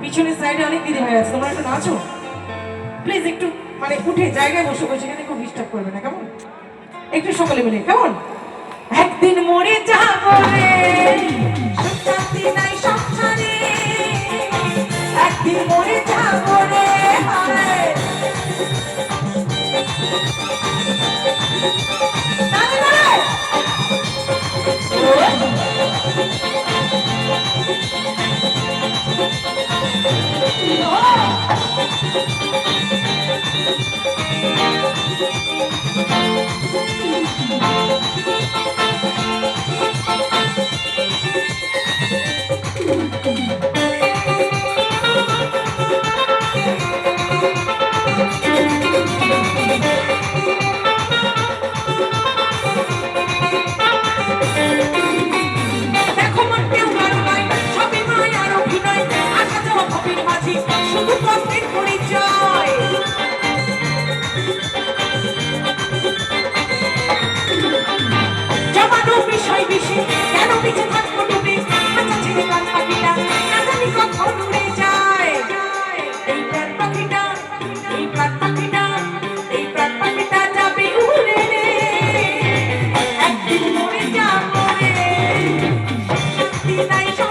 পিছনের সাইডে অনেক হয়ে তোমরা একটু নাচো। প্লিজ একটু মানে উঠে জায়গায় বসে বসে এখানে খুব ডিস্টার্ব করবে না, কেমন? একটু সকলে মিলে কেমন? একদিন মরে যাব রে। নাই, সংসারে দেখো নাই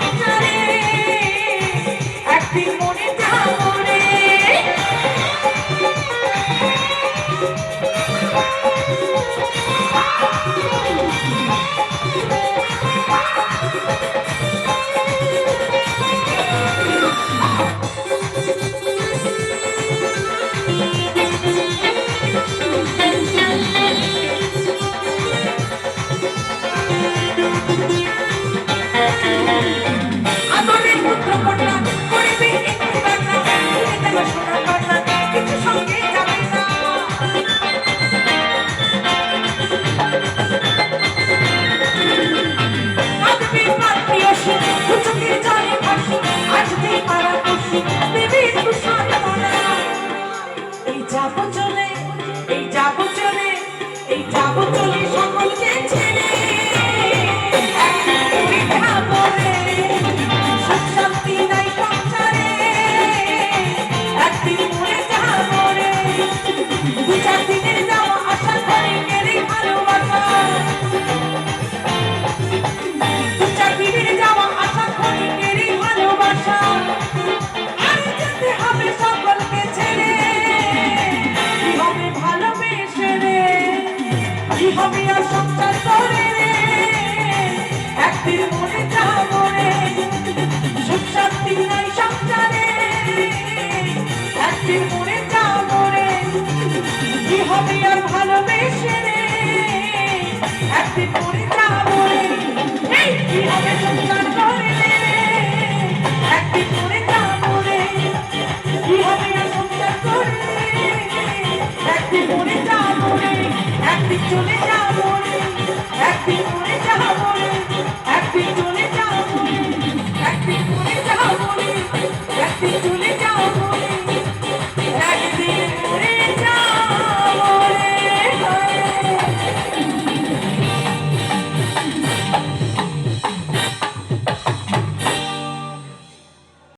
happy